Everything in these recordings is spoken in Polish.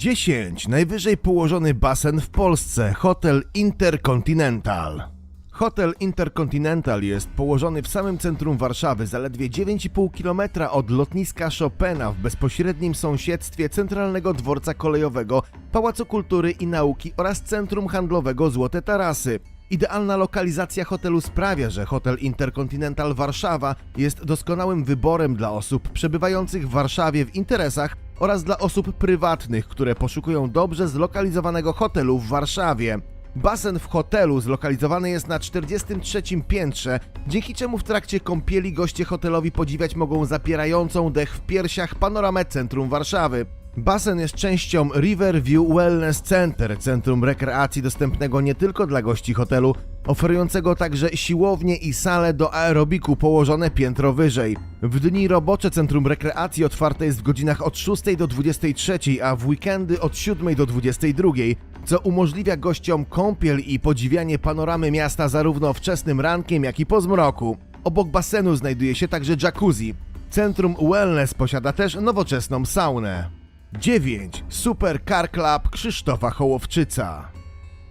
10. Najwyżej położony basen w Polsce, hotel Intercontinental. Hotel Intercontinental jest położony w samym centrum Warszawy, zaledwie 9,5 km od lotniska Chopina w bezpośrednim sąsiedztwie Centralnego Dworca Kolejowego, Pałacu Kultury i Nauki oraz Centrum Handlowego Złote Tarasy. Idealna lokalizacja hotelu sprawia, że Hotel Intercontinental Warszawa jest doskonałym wyborem dla osób przebywających w Warszawie w interesach oraz dla osób prywatnych, które poszukują dobrze zlokalizowanego hotelu w Warszawie. Basen w hotelu zlokalizowany jest na 43 piętrze, dzięki czemu w trakcie kąpieli goście hotelowi podziwiać mogą zapierającą dech w piersiach panoramę centrum Warszawy. Basen jest częścią Riverview Wellness Center, centrum rekreacji dostępnego nie tylko dla gości hotelu, oferującego także siłownię i salę do aerobiku położone piętro wyżej. W dni robocze centrum rekreacji otwarte jest w godzinach od 6 do 23, a w weekendy od 7 do 22, co umożliwia gościom kąpiel i podziwianie panoramy miasta zarówno wczesnym rankiem, jak i po zmroku. Obok basenu znajduje się także jacuzzi. Centrum Wellness posiada też nowoczesną saunę. 9. Super Car Club Krzysztofa Hołowczyca.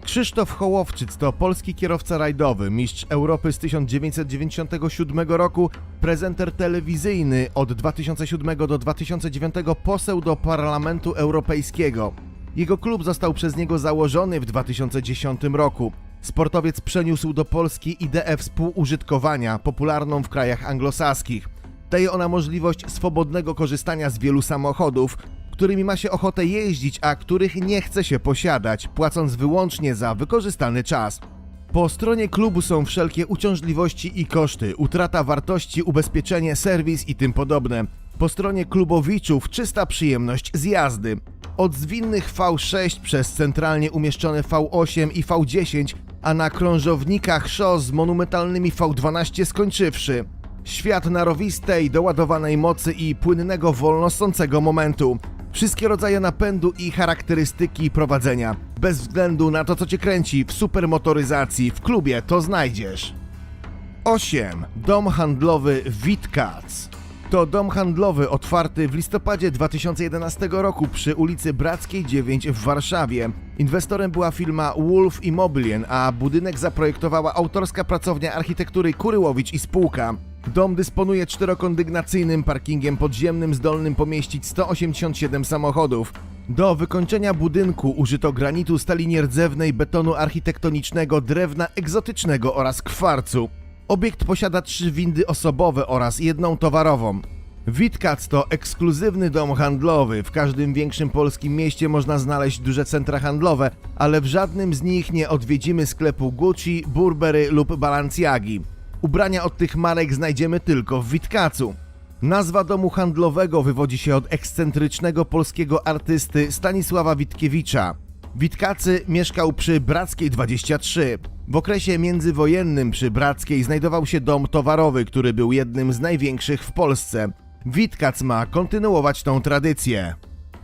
Krzysztof Hołowczyc to polski kierowca rajdowy, mistrz Europy z 1997 roku, prezenter telewizyjny od 2007 do 2009 poseł do Parlamentu Europejskiego. Jego klub został przez niego założony w 2010 roku. Sportowiec przeniósł do Polski ideę współużytkowania, popularną w krajach anglosaskich. Daje ona możliwość swobodnego korzystania z wielu samochodów, którymi ma się ochotę jeździć, a których nie chce się posiadać, płacąc wyłącznie za wykorzystany czas. Po stronie klubu są wszelkie uciążliwości i koszty, utrata wartości, ubezpieczenie, serwis i tym podobne. Po stronie klubowiczów czysta przyjemność z jazdy. Od zwinnych V6 przez centralnie umieszczone V8 i V10, a na krążownikach szos z monumentalnymi V12 skończywszy. Świat narowistej, doładowanej mocy i płynnego, wolnosącego momentu. Wszystkie rodzaje napędu i charakterystyki prowadzenia. Bez względu na to, co cię kręci, w supermotoryzacji, w klubie to znajdziesz. 8. Dom handlowy Witkac. To dom handlowy otwarty w listopadzie 2011 roku przy ulicy Brackiej 9 w Warszawie. Inwestorem była firma Wolf Immobilien, a budynek zaprojektowała autorska pracownia architektury Kuryłowicz i spółka. Dom dysponuje czterokondygnacyjnym parkingiem podziemnym zdolnym pomieścić 187 samochodów. Do wykończenia budynku użyto granitu, stali nierdzewnej, betonu architektonicznego, drewna egzotycznego oraz kwarcu. Obiekt posiada trzy windy osobowe oraz jedną towarową. Witkac to ekskluzywny dom handlowy. W każdym większym polskim mieście można znaleźć duże centra handlowe, ale w żadnym z nich nie odwiedzimy sklepu Gucci, Burberry lub Balenciagi. Ubrania od tych marek znajdziemy tylko w Witkacu. Nazwa domu handlowego wywodzi się od ekscentrycznego polskiego artysty Stanisława Witkiewicza. Witkacy mieszkał przy Brackiej 23. W okresie międzywojennym przy Brackiej znajdował się dom towarowy, który był jednym z największych w Polsce. Witkac ma kontynuować tą tradycję.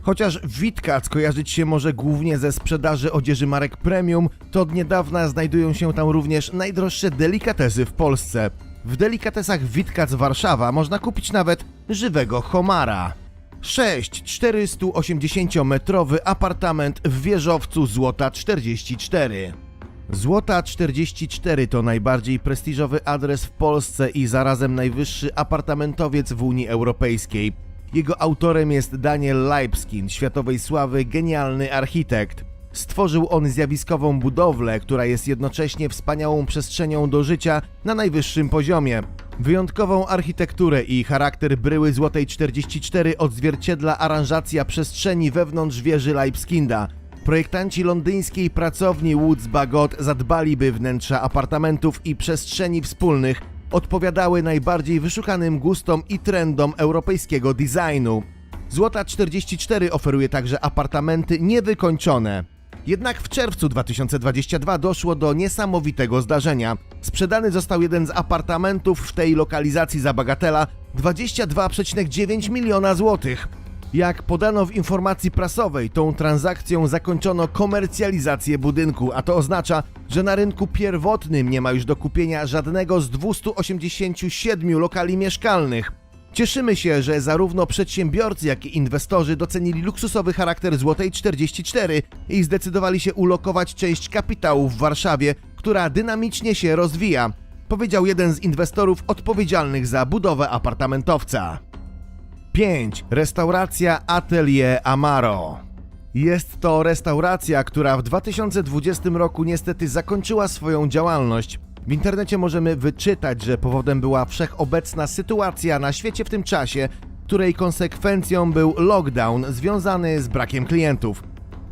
Chociaż Witkac kojarzyć się może głównie ze sprzedaży odzieży marek premium, to od niedawna znajdują się tam również najdroższe delikatesy w Polsce. W delikatesach Witkac Warszawa można kupić nawet żywego homara. 6. 480-metrowy apartament w wieżowcu Złota 44. Złota 44 to najbardziej prestiżowy adres w Polsce i zarazem najwyższy apartamentowiec w Unii Europejskiej. Jego autorem jest Daniel Leibskin, światowej sławy genialny architekt. Stworzył on zjawiskową budowlę, która jest jednocześnie wspaniałą przestrzenią do życia na najwyższym poziomie. Wyjątkową architekturę i charakter bryły Złotej 44 odzwierciedla aranżacja przestrzeni wewnątrz wieży Leibskinda. Projektanci londyńskiej pracowni Woods Bagot zadbali, by wnętrza apartamentów i przestrzeni wspólnych odpowiadały najbardziej wyszukanym gustom i trendom europejskiego designu. Złota 44 oferuje także apartamenty niewykończone. Jednak w czerwcu 2022 doszło do niesamowitego zdarzenia. Sprzedany został jeden z apartamentów w tej lokalizacji za bagatela 22,9 miliona złotych. Jak podano w informacji prasowej, tą transakcją zakończono komercjalizację budynku, a to oznacza, że na rynku pierwotnym nie ma już do kupienia żadnego z 287 lokali mieszkalnych. Cieszymy się, że zarówno przedsiębiorcy, jak i inwestorzy docenili luksusowy charakter Złotej 44 i zdecydowali się ulokować część kapitału w Warszawie, która dynamicznie się rozwija, powiedział jeden z inwestorów odpowiedzialnych za budowę apartamentowca. 5. Restauracja Atelier Amaro. Jest to restauracja, która w 2020 roku niestety zakończyła swoją działalność. W internecie możemy wyczytać, że powodem była wszechobecna sytuacja na świecie w tym czasie, której konsekwencją był lockdown związany z brakiem klientów.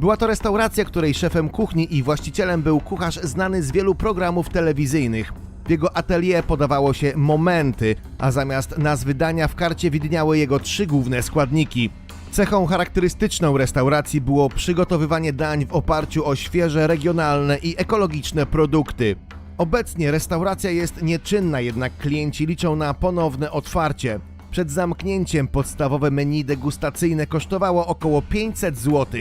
Była to restauracja, której szefem kuchni i właścicielem był kucharz znany z wielu programów telewizyjnych. W jego atelier podawało się momenty, a zamiast nazwy dania w karcie widniały jego trzy główne składniki. Cechą charakterystyczną restauracji było przygotowywanie dań w oparciu o świeże, regionalne i ekologiczne produkty. Obecnie restauracja jest nieczynna, jednak klienci liczą na ponowne otwarcie. Przed zamknięciem podstawowe menu degustacyjne kosztowało około 500 zł.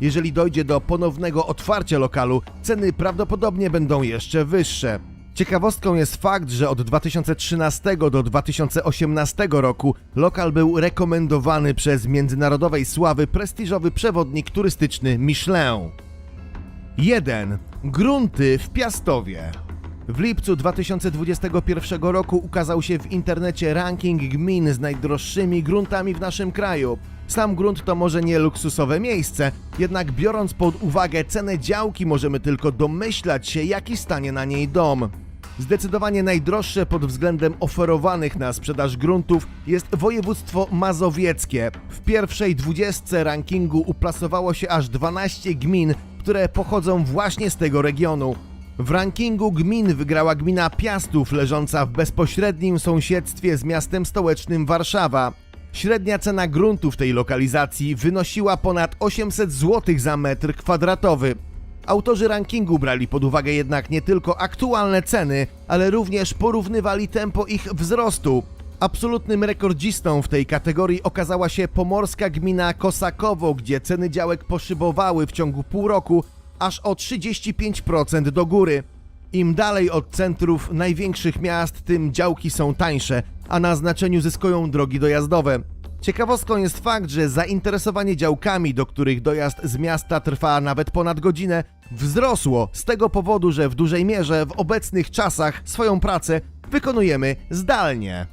Jeżeli dojdzie do ponownego otwarcia lokalu, ceny prawdopodobnie będą jeszcze wyższe. Ciekawostką jest fakt, że od 2013 do 2018 roku lokal był rekomendowany przez międzynarodowej sławy prestiżowy przewodnik turystyczny Michelin. 1. Grunty w Piastowie. W lipcu 2021 roku ukazał się w internecie ranking gmin z najdroższymi gruntami w naszym kraju. Sam grunt to może nie luksusowe miejsce, jednak biorąc pod uwagę cenę działki możemy tylko domyślać się jaki stanie na niej dom. Zdecydowanie najdroższe pod względem oferowanych na sprzedaż gruntów jest województwo mazowieckie. W pierwszej dwudziestce rankingu uplasowało się aż 12 gmin, które pochodzą właśnie z tego regionu. W rankingu gmin wygrała gmina Piastów, leżąca w bezpośrednim sąsiedztwie z miastem stołecznym Warszawa. Średnia cena gruntu w tej lokalizacji wynosiła ponad 800 zł za metr kwadratowy. Autorzy rankingu brali pod uwagę jednak nie tylko aktualne ceny, ale również porównywali tempo ich wzrostu. Absolutnym rekordzistą w tej kategorii okazała się pomorska gmina Kosakowo, gdzie ceny działek poszybowały w ciągu pół roku aż o 35% do góry. Im dalej od centrów największych miast, tym działki są tańsze, a na znaczeniu zyskują drogi dojazdowe. Ciekawostką jest fakt, że zainteresowanie działkami, do których dojazd z miasta trwa nawet ponad godzinę, wzrosło z tego powodu, że w dużej mierze w obecnych czasach swoją pracę wykonujemy zdalnie.